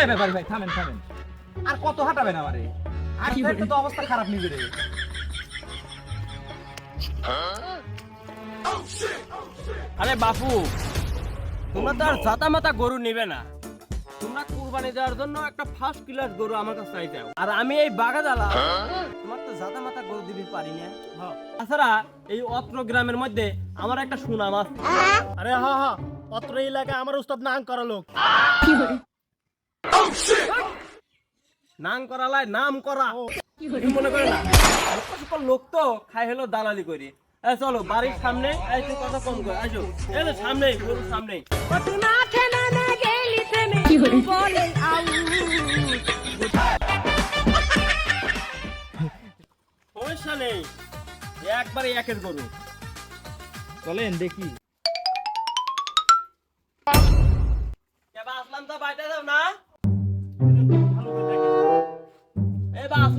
এই ব্যাপারি ভাই থামেন থামেন। আর কত হাঁটাবেন আমারে? আর তো অবস্থা খারাপ নিজের। আরে বাপু তোমরা তো আর জাতা মাতা গরু নিবে না। তোমরা কুরবানি দেওয়ার জন্য একটা ফার্স্ট ক্লাস গরু আমার কাছে চাইতে হবে। আর আমি এই বাগাদালা তোমার তো জাতা মাতা গরু দিবি পারি না। তাছাড়া এই অত্র গ্রামের মধ্যে আমার একটা সুনাম আছে। আরে হা হা অত্র এলাকায় আমার উস্তাদ নাম করা লোক। নাম করালায় নাম করা। মনে করে না? লোক তো খাই হলো দালালি করি। চলো বাড়ির সামনে কথা কম কর আসো। এই সামনে গরুর সামনে। সমস্যা নেই। একবারে একের গরু। চলেন দেখি।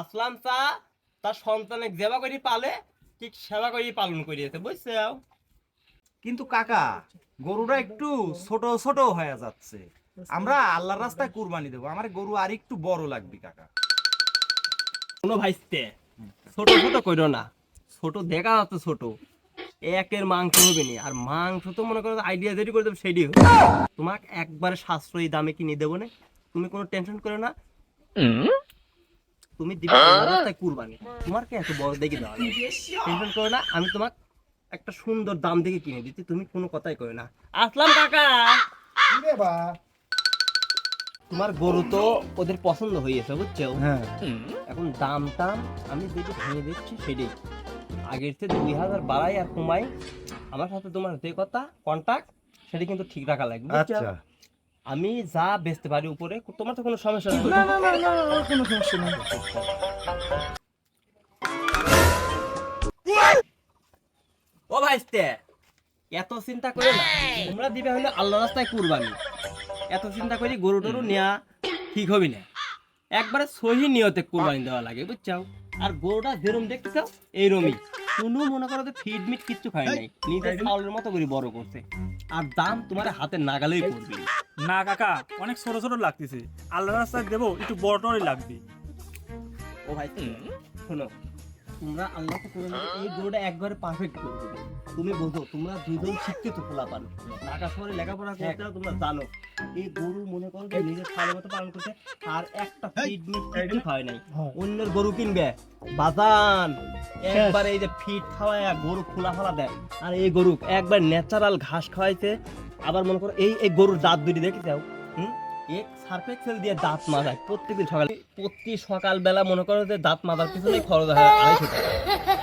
আসলাম চা তার সন্তানে জেবা করি পালে ঠিক সেবা করি পালন করিয়েছে বুঝছ কিন্তু কাকা গরুটা একটু ছোট ছোট হয়ে যাচ্ছে। আমরা আল্লাহর রাস্তায় কুরবানি দেবো। আমার গরু আর একটু বড় লাগবে কাকা। কোনো ভাইস্তে ছোট ছোট কইরো না। ছোট দেখা যাচ্ছে ছোট। একের মাংস হবে নি। আর মাংস তো মনে করো আইডিয়া যেটি করে দেবো সেটি হবে। তোমাকে একবারে সাশ্রয়ী দামে কিনে দেবো না। তুমি কোনো টেনশন করো না। তুমি দিবে আল্লাহর রাস্তায় কুরবানি। তোমার কে এত বড় দেখে দেওয়া টেনশন করো না আমি তোমাকে একটা সুন্দর দাম দেখে কিনে দিচ্ছি তুমি কোনো কথাই করো না। আসলাম কাকা! তোমার গরু তো ওদের পছন্দ হয়েছে বুঝছ? হ্যাঁ। এখন দাম টাম আমি যেটা ভেঙে দিচ্ছি সেটাই। আগের থেকে দুই হাজার বাড়াই আর কমাই আমার সাথে তোমার যে কথা কন্টাক্ট সেটা কিন্তু ঠিক রাখা লাগবে? আচ্ছা। আমি যা বেচতে পারি উপরে তোমার তো কোনো সমস্যা নেই। না না না না কোনো সমস্যা নেই। ও ভাইস্তে এত চিন্তা করে না তোমরা দিবে হলে আল্লাহ রাস্তায় কুরবানি। এত চিন্তা করি গরু টরু নেওয়া ঠিক হবে না। একবারে সহি নিয়তে কুরবানি দেওয়া লাগে বুঝছ আর গরুটা যেরম দেখতে চাও এইরমই। কোনো মনে করো যে ফিড মিট কিচ্ছু খায় নাই নিজে চাউলের মতো করে বড় করছে। আর দাম তোমার হাতে নাগালেই পড়বে। না কাকা অনেক ছোট ছোট লাগতেছে। আল্লাহ রাস্তায় দেবো একটু বড় টড়ই লাগবে। ও ভাই শোনো তোমরা আল্লাহকে করে এই গরুটা একবারে পারফেক্ট করে দেবে তুমি বোঝো তোমরা দুজন শিক্ষিত খোলা পান ঢাকা শহরে লেখাপড়া করতে তোমরা জানো। এই গরু মনে করো যে নিজের খাওয়ার মতো পালন করছে আর একটা ফিড মিট কিছু খাওয়ায় নাই। অন্যের গরু কিনবে বাজান। একবার এই যে ফিট খাওয়ায় গরু খোলা ফেলা দেয়। আর এই গরু একবার ন্যাচারাল ঘাস খাওয়াইছে আবার মনে করো এই এই গরুর দাঁত দুটি দেখে যাও হুম? এক সার্ফেক্সেল দিয়ে দাঁত মাজায়। প্রত্যেকদিন সকালে প্রতি সকাল বেলা মনে করো যে দাঁত মাজার পিছনে খরচ হয় আড়াইশো টাকা।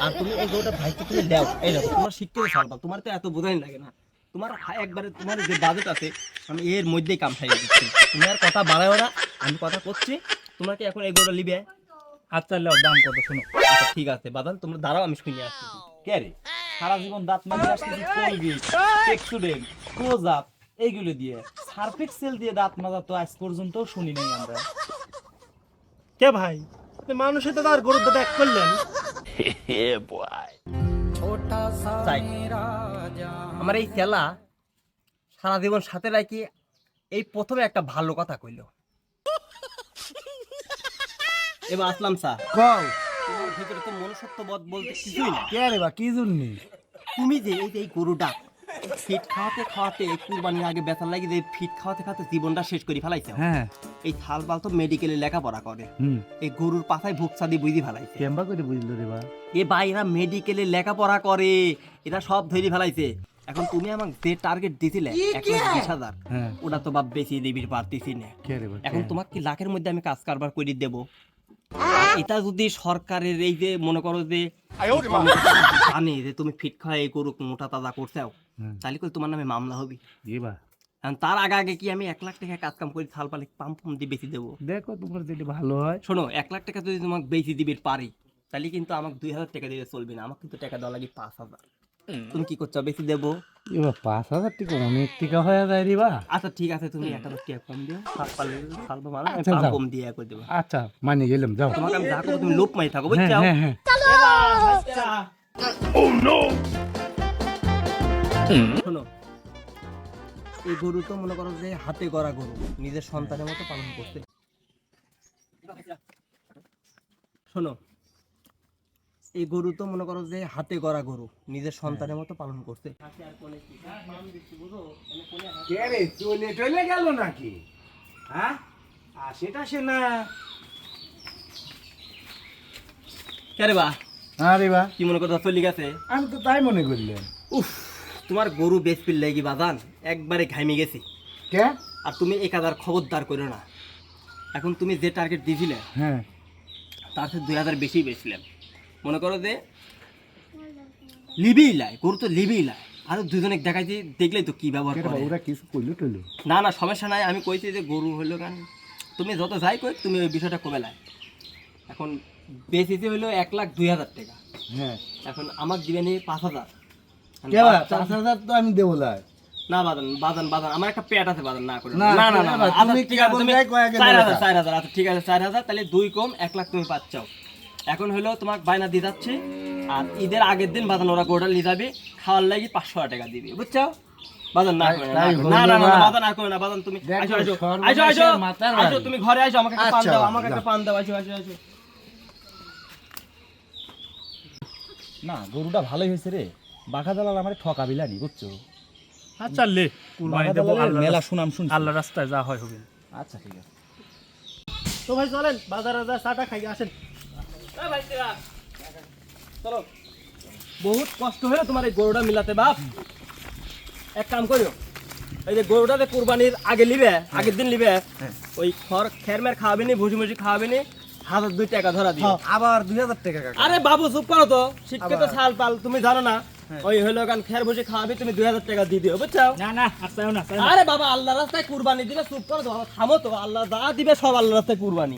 আর তুমি এই গরুটা ভাইকে তুমি দাও। এই দেখো তোমার শিখতে সারবা তোমার তো এত বোঝাই লাগে না। তোমার একবারে তোমার যে বাজেট আছে আমি এর মধ্যেই কাম খাইয়ে দিচ্ছি। তুমি আর কথা বাড়াও না আমি কথা করছি তোমাকে এখন এই গরুটা লিবে আচ্ছা দাম কত শোনো। আচ্ছা ঠিক আছে বাদান তোমরা দাঁড়াও আমি শুনে আসছি। কে রে? সারা জীবন দাঁত আসতেছি কোলগেট টেক্সুডেন্ট ক্লোজআপ এইগুলো দিয়ে। সার্ফেক্সেল দিয়ে দাঁত মাজা তো আজ পর্যন্ত শুনি নাই আমরা। কে ভাই? মানুষের তো তার গরুর দাদা এক করলেন। আমার এই খেলা সারা জীবন সাথে রাখি এই প্রথমে একটা ভালো কথা কইল। এবার আসলাম স্যার। কও। তোমার ভিতরে তো মনুষ্যত্ব বোধ বলতে কিছুই না কে রে বা কি জন্য? তুমি যে এই যে এই গরুটা ফিট খাওয়াতে খাওয়াতে কুরবানির আগে বেতার লাগে যে ফিট খাওয়াতে খাওয়াতে জীবনটা শেষ করে ফেলাইছে। হ্যাঁ। এই থাল বাল তো মেডিকেলে লেখাপড়া করে। এই গরুর পাতায় ভুকসা দিয়ে বুঝি ফেলাইছে। কেমবা করে বুঝলো রে বা এ ভাই এরা মেডিকেলে লেখাপড়া করে এরা সব ধরে ফেলাইছে। এখন তুমি আমাকে যে টার্গেট দিছিলে এক লাখ বিশ হাজার হ্যাঁ। ওটা তো বাপ বেশি দিবির পারতেছি না। এখন তোমাকে কি লাখের মধ্যে আমি কাজ কারবার করে দেব? এটা যদি সরকারের এই যে মনে করো যে জানে যে তুমি ফিট খাওয়া এই গরু মোটা তাজা করছাও তাহলে করে তোমার নামে মামলা হবে? তার আগে আগে কি আমি এক লাখ টাকা কাজ কাম করি থাল পালে পাম্প পাম্প দিয়ে বেশি দেবো? দেখো তোমার যেটা ভালো হয়। শোনো এক লাখ টাকা যদি তোমাকে বেশি দিবে পারি তাহলে কিন্তু আমাকে দুই হাজার টাকা দিলে চলবে না আমাকে কিন্তু টাকা দেওয়া লাগে পাঁচ হাজার। তুমি কি করছ? বেশি দেবো? এবার পাঁচ হাজার টাকা অনেক টাকা হয়ে যায় রে বা। আচ্ছা ঠিক আছে তুমি টাকা কম দিও পালে আচ্ছা, কম দিয়ে করে দেবো। আচ্ছা মানে গেলাম যাও। তোমাকে আমি যা করব তুমি লোপ মাই থাকো হ্যাঁ বুঝছ? হ্যাঁ হ্যাঁ। শোনো এই গরু তো মনে করো যে হাতে গড়া গরু নিজের সন্তানের মতো পালন করতে শোনো এই গরু তো মনে করো যে হাতে গড়া গরু নিজের সন্তানের মতো পালন করতে কে? চলে চলে গেল নাকি? হ্যাঁ? সেটা সে না। কে বা? আরে বা। কি মনে করো চলে গেছে আমি তো তাই মনে করলাম উফ তোমার গরু বেশ পিল লাগি বাদান একবারে ঘাইমে গেছি। কে? আর তুমি এক হাজার খবরদার করো না। এখন তুমি যে টার্গেট দিয়েছিলে হ্যাঁ। তার দুই হাজার বেশি বেচলাম। মনে করো যে লিবেই লাই গরু তো লিবেই লাই। আর দুজনে দেখাইছি দেখলেই তো কি ব্যবহার করে। ওরা কিছু করল টইলো? না না সমস্যা নাই আমি কইছি যে গরু হইল কেন? তুমি যত যাই কই তুমি ওই বিষয়টা কমে লাই এখন বেশিতে হইল এক লাখ দুই হাজার টাকা। হ্যাঁ। এখন আমার দিবেন পাঁচ হাজার। পাঁচ হাজার তো আমি দেবো লাই। না বাদান বাদান বাদান আমার একটা পেট আছে বাদান না করে। না, না না আচ্ছা, ঠিক আছে তুমি চার হাজার চার হাজার আচ্ছা ঠিক আছে চার হাজার তাহলে দুই কম এক লাখ তুমি পাচ্ছ। এখন হলো তোমাকে বায়না দিয়ে যাচ্ছে আর ঈদের আগের দিন বাদান ওরা গোটা নিয়ে যাবে খাওয়ার লাগি পাঁচশো টাকা দিবে বুঝছ? না না, না না, না না হলো না, না। বাদান না করে না বাদান তুমি আসো আসো আসো আসো আসো তুমি ঘরে আসো আমাকে একটা পান দাও আমাকে একটা পান দাও আসো আসো আসো। না গরুটা ভালোই হয়েছে রে। বাঘা দালাল আমার ঠকাবিলানি বুঝছ? আচ্ছা লে কুরবানি বাঘা দেবো আল্লাহ মেলা সুনাম শুনছি। আল্লাহ রাস্তায় যা হয় হবে। আচ্ছা ঠিক আছে। তো ভাই চলেন বাজারে যা চাটা খাই আসেন। চলো। বহুত কষ্ট হলো তোমার এই গরুটা মিলাতে বাপ। এক কাম করিও। এই যে গরুটা যে কুরবানির আগে লিবে আগের দিন লিবে ওই খড় খের মের খাওয়াবে নি ভুসি মুসি খাওয়াবে নি হাজার দুই টাকা ধরা দিও আবার দুই হাজার টাকা আরে বাবু চুপ করো তো। শিক্ষিত ছাল পাল তুমি জানো না ওই হলো গান খের ভুসি খাওয়াবি তুমি দুই হাজার টাকা দিয়ে দিও বুঝছ না না আরে বাবা আল্লাহ রাস্তায় কুরবানি দিলে চুপ করো তো থামো তো আল্লাহ যা দিবে সব আল্লাহ রাস্তায় কুরবানি।